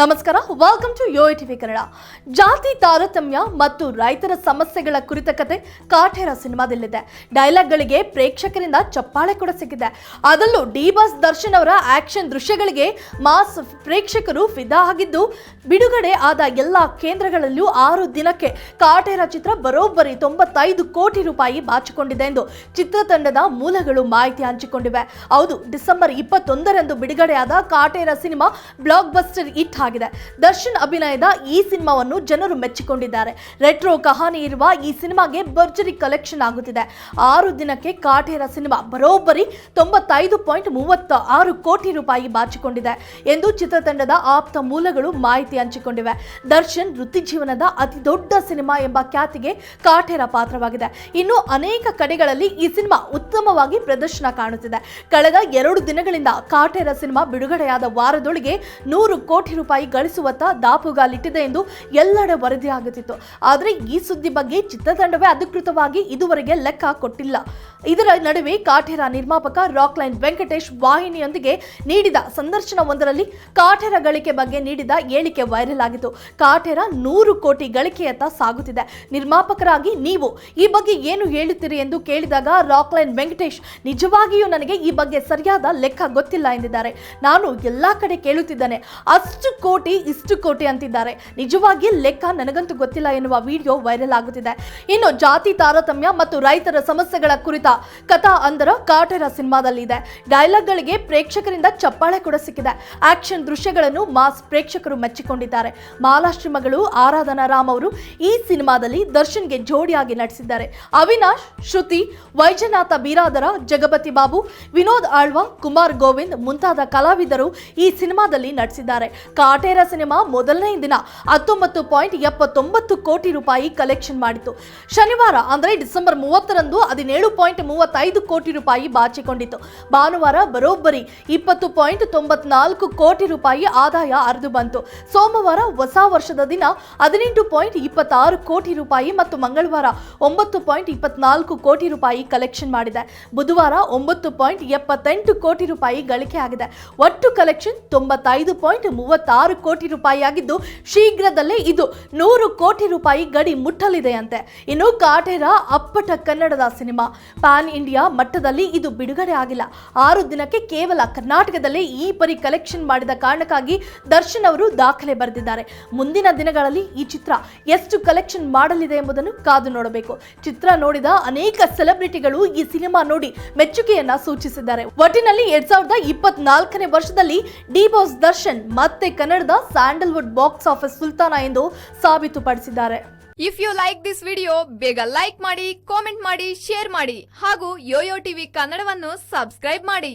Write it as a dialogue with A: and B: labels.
A: ನಮಸ್ಕಾರ. Welcome to yo TV Kannada ಜಾತಿ ತಾರತಮ್ಯ ಮತ್ತು ರೈತರ ಸಮಸ್ಯೆಗಳ ಕುರಿತ ಕತೆ ಕಾಠೇರ ಸಿನಿಮಾದಲ್ಲಿದೆ. ಡೈಲಾಗ್ಗಳಿಗೆ ಪ್ರೇಕ್ಷಕರಿಂದ ಚಪ್ಪಾಳೆ ಕೂಡ ಸಿಕ್ಕಿದೆ. ಅದರಲ್ಲೂ ಡಿ ಬಾಸ್ ದರ್ಶನ್ ಅವರ ಆಕ್ಷನ್ ದೃಶ್ಯಗಳಿಗೆ ಮಾಸ್ ಪ್ರೇಕ್ಷಕರು ಫಿದಾ ಆಗಿದ್ದು, ಬಿಡುಗಡೆ ಆದ ಎಲ್ಲ ಕೇಂದ್ರಗಳಲ್ಲೂ ಆರು ದಿನಕ್ಕೆ ಕಾಟೇರ ಚಿತ್ರ ಬರೋಬ್ಬರಿ ತೊಂಬತ್ತೈದು ಕೋಟಿ ರೂಪಾಯಿ ಬಾಚಿಕೊಂಡಿದೆ ಎಂದು ಚಿತ್ರತಂಡದ ಮೂಲಗಳು ಮಾಹಿತಿ ಹಂಚಿಕೊಂಡಿವೆ. ಹೌದು, ಡಿಸೆಂಬರ್ ಇಪ್ಪತ್ತೊಂದರಂದು ಬಿಡುಗಡೆಯಾದ Kaatera cinema blockbuster hit ಆಗಿದೆ ದರ್ಶನ್ ಅಭಿನಯದ ಈ ಸಿನಿಮಾವನ್ನು ಜನರು ಮೆಚ್ಚಿಕೊಂಡಿದ್ದಾರೆ. ರೆಟ್ರೋ ಕಹಾನಿ ಇರುವ ಈ ಸಿನಿಮಾಗೆ ಭರ್ಜರಿ ಕಲೆಕ್ಷನ್ ಆಗುತ್ತಿದೆ. ಆರು ದಿನಕ್ಕೆ ಕಾಟೇರ ಸಿನಿಮಾ ಬರೋಬ್ಬರಿ ತೊಂಬತ್ತೈದು ಪಾಯಿಂಟ್ ಮೂವತ್ತ ಆರು ಕೋಟಿ ರೂಪಾಯಿ ಬಾಚಿಕೊಂಡಿದೆ ಎಂದು ಚಿತ್ರತಂಡದ ಆಪ್ತ ಮೂಲಗಳು ಮಾಹಿತಿ ಹಂಚಿಕೊಂಡಿವೆ. ದರ್ಶನ್ ವೃತ್ತಿ ಜೀವನದ ಅತಿ ದೊಡ್ಡ ಸಿನಿಮಾ ಎಂಬ ಖ್ಯಾತಿಗೆ ಕಾಟೇರ ಪಾತ್ರವಾಗಿದೆ. ಇನ್ನು ಅನೇಕ ಕಡೆಗಳಲ್ಲಿ ಈ ಸಿನಿಮಾ ಉತ್ತಮವಾಗಿ ಪ್ರದರ್ಶನ ಕಾಣುತ್ತಿದೆ. ಕಳೆದ ಎರಡು ದಿನಗಳಿಂದ ಕಾಟೇರ ಸಿನಿಮಾ ಬಿಡುಗಡೆಯಾದ ವಾರದೊಳಗೆ ನೂರು ಕೋಟಿ ರೂಪಾಯಿ ಗಳಿಸುವತ್ತ ದಾಪುಗಾಲಿಟ್ಟಿದೆ ಎಂದು ಎಲ್ಲೆಡೆ ವರದಿಯಾಗುತ್ತಿತ್ತು ಆದರೆ ಈ ಸುದ್ದಿ ಬಗ್ಗೆ ಚಿತ್ರತಂಡವೇ ಅಧಿಕೃತವಾಗಿ ಇದುವರೆಗೆ ಲೆಕ್ಕ ಕೊಟ್ಟಿಲ್ಲ. ಇದರ ನಡುವೆ ಕಾಟೇರ ನಿರ್ಮಾಪಕ ರಾಕ್ಲೈನ್ ವೆಂಕಟೇಶ್ ವಾಹಿನಿಯೊಂದಿಗೆ ನೀಡಿದ ಸಂದರ್ಶನವೊಂದರಲ್ಲಿ ಕಾಟೇರ ಗಳಿಕೆ ಬಗ್ಗೆ ನೀಡಿದ ಹೇಳಿಕೆ ವೈರಲ್ ಆಗಿತ್ತು. ಕಾಟೇರ ನೂರು ಕೋಟಿ ಗಳಿಕೆಯತ್ತ ಸಾಗುತ್ತಿದೆ. ನಿರ್ಮಾಪಕರಾಗಿ ನೀವು ಈ ಬಗ್ಗೆ ಏನು ಹೇಳುತ್ತೀರಿ ಎಂದು ಕೇಳಿದಾಗ ರಾಕ್ಲೈನ್ ವೆಂಕಟೇಶ್, ನಿಜವಾಗಿಯೂ ನನಗೆ ಈ ಬಗ್ಗೆ ಸರಿಯಾದ ಲೆಕ್ಕ ಗೊತ್ತಿಲ್ಲ ಎಂದಿದ್ದಾರೆ. ನಾನು ಎಲ್ಲಾ ಕಡೆ ಕೇಳುತ್ತಿದ್ದೇನೆ. ಅಷ್ಟು ಕೋಟಿ, ಇಷ್ಟು ಕೋಟಿ ಅಂತಿದ್ದಾರೆ. ನಿಜವಾಗಿ ಲೆಕ್ಕ ನನಗಂತೂ ಗೊತ್ತಿಲ್ಲ ಎನ್ನುವ ವಿಡಿಯೋ ವೈರಲ್ ಆಗುತ್ತಿದೆ. ಇನ್ನು ಜಾತಿ ತಾರತಮ್ಯ ಮತ್ತು ರೈತರ ಸಮಸ್ಯೆಗಳ ಕುರಿತ ಕಥಾ ಅಂದರ ಕಾಟರ ಸಿನಿಮಾದಲ್ಲಿ ಇದೆ ಡೈಲಾಗ್ಗಳಿಗೆ ಪ್ರೇಕ್ಷಕರಿಂದ ಚಪ್ಪಾಳೆ ಕೂಡ ಸಿಕ್ಕಿದೆ. ಆಕ್ಷನ್ ದೃಶ್ಯಗಳನ್ನು ಮಾಸ್ ಪ್ರೇಕ್ಷಕರು ಮೆಚ್ಚಿಕೊಂಡಿದ್ದಾರೆ. ಮಾಲಾಶ್ರಮಗಳು, ಆರಾಧನಾ ರಾಮ್ ಅವರು ಈ ಸಿನಿಮಾದಲ್ಲಿ ದರ್ಶನ್ಗೆ ಜೋಡಿಯಾಗಿ ನಟಿಸಿದ್ದಾರೆ. ಅವಿನಾಶ್, ಶ್ರುತಿ, ವೈಜನಾಥ ಬೀರಾದರ, ಜಗಪತಿ ಬಾಬು, ವಿನೋದ್ ಆಳ್ವ, ಕುಮಾರ್ ಗೋವಿಂದ್ ಮುಂತಾದ ಕಲಾವಿದರು ಈ ಸಿನಿಮಾದಲ್ಲಿ ನಟಿಸಿದ್ದಾರೆ. ಕಾಟೇರ ಸಿನಿಮಾ ಮೊದಲನೇ ದಿನ ಹತ್ತೊಂಬತ್ತು ಪಾಯಿಂಟ್ ಎಪ್ಪತ್ತೊಂಬತ್ತು ಕೋಟಿ ರೂಪಾಯಿ ಕಲೆಕ್ಷನ್ ಮಾಡಿತು ಶನಿವಾರ, ಅಂದರೆ ಡಿಸೆಂಬರ್ ಮೂವತ್ತರಂದು ಹದಿನೇಳು ಪಾಯಿಂಟ್ ಮೂವತ್ತೈದು ಕೋಟಿ ರೂಪಾಯಿ ಬಾಚಿಕೊಂಡಿತು ಭಾನುವಾರ ಬರೋಬ್ಬರಿ ಇಪ್ಪತ್ತು ಪಾಯಿಂಟ್ ತೊಂಬತ್ನಾಲ್ಕು ಕೋಟಿ ರೂಪಾಯಿ ಆದಾಯ ಹರಿದು ಬಂತು. ಸೋಮವಾರ ಹೊಸ ವರ್ಷದ ದಿನ ಹದಿನೆಂಟು ಪಾಯಿಂಟ್ ಇಪ್ಪತ್ತಾರು ಕೋಟಿ ರೂಪಾಯಿ ಮತ್ತು ಮಂಗಳವಾರ ಒಂಬತ್ತು ಪಾಯಿಂಟ್ ಇಪ್ಪತ್ನಾಲ್ಕು ಕೋಟಿ ರೂಪಾಯಿ ಕಲೆಕ್ಷನ್ ಮಾಡಿದೆ. ಬುಧವಾರ ಒಂಬತ್ತು ಪಾಯಿಂಟ್ ಎಪ್ಪತ್ತೆಂಟು ಕೋಟಿ ರೂಪಾಯಿ ಗಳಿಕೆ ಆಗಿದೆ. ಒಟ್ಟು ಕಲೆಕ್ಷನ್ ತೊಂಬತ್ತೈದು ಪಾಯಿಂಟ್ ಮೂವತ್ತಾರು ಕೋಟಿ ರೂಪಾಯಿ ಆಗಿದ್ದು ಶೀಘ್ರದಲ್ಲೇ ಇದು ನೂರು ಕೋಟಿ ರೂಪಾಯಿ ಗಡಿ ಮುಟ್ಟಲಿದೆಯಂತೆ. ಇನ್ನು ಕಾಟೇರ ಅಪ್ಪಟ ಕನ್ನಡದ ಸಿನಿಮಾ. ಪ್ಯಾನ್ ಇಂಡಿಯಾ ಮಟ್ಟದಲ್ಲಿ ಇದು ಬಿಡುಗಡೆ ಆಗಿಲ್ಲ. ಆರು ದಿನಕ್ಕೆ ಕೇವಲ ಕರ್ನಾಟಕದಲ್ಲೇ ಈ ಪರಿ ಕಲೆಕ್ಷನ್ ಮಾಡಿದ ಕಾರಣಕ್ಕಾಗಿ ದರ್ಶನ್ ಅವರು ದಾಖಲೆ ಬರೆದಿದ್ದಾರೆ. ಮುಂದಿನ ದಿನಗಳಲ್ಲಿ ಈ ಚಿತ್ರ ಎಷ್ಟು ಕಲೆಕ್ಷನ್ ಮಾಡಲಿದೆ ಎಂಬುದನ್ನು ಕಾದು ನೋಡಬೇಕು. ಚಿತ್ರ ನೋಡಿದ ಅನೇಕ ಸೆಲೆಬ್ರಿಟಿಗಳು ಈ ಸಿನಿಮಾ ನೋಡಿ ಮೆಚ್ಚುಗೆಯನ್ನ ಸೂಚಿಸಿದ್ದಾರೆ. ಒಟ್ಟಿನಲ್ಲಿ ಎರಡ್ ಸಾವಿರದ ಇಪ್ಪತ್ನಾಲ್ಕನೇ ವರ್ಷದಲ್ಲಿ ಡಿ ಬಾಸ್ ದರ್ಶನ್ ಮತ್ತೆ ಕನ್ನಡದ ಸ್ಯಾಂಡಲ್ವುಡ್ ಬಾಕ್ಸ್ ಆಫೀಸ್ ಸುಲ್ತಾನ ಎಂದು ಸಾಬೀತುಪಡಿಸಿದ್ದಾರೆ.
B: If you like this video ಬೇಗ ಲೈಕ್ ಮಾಡಿ ಕಾಮೆಂಟ್ ಮಾಡಿ ಶೇರ್ ಮಾಡಿ ಹಾಗೂ ಯೋಯೋ ಟಿವಿ ಕನ್ನಡವನ್ನು ಸಬ್ಸ್ಕ್ರೈಬ್ ಮಾಡಿ.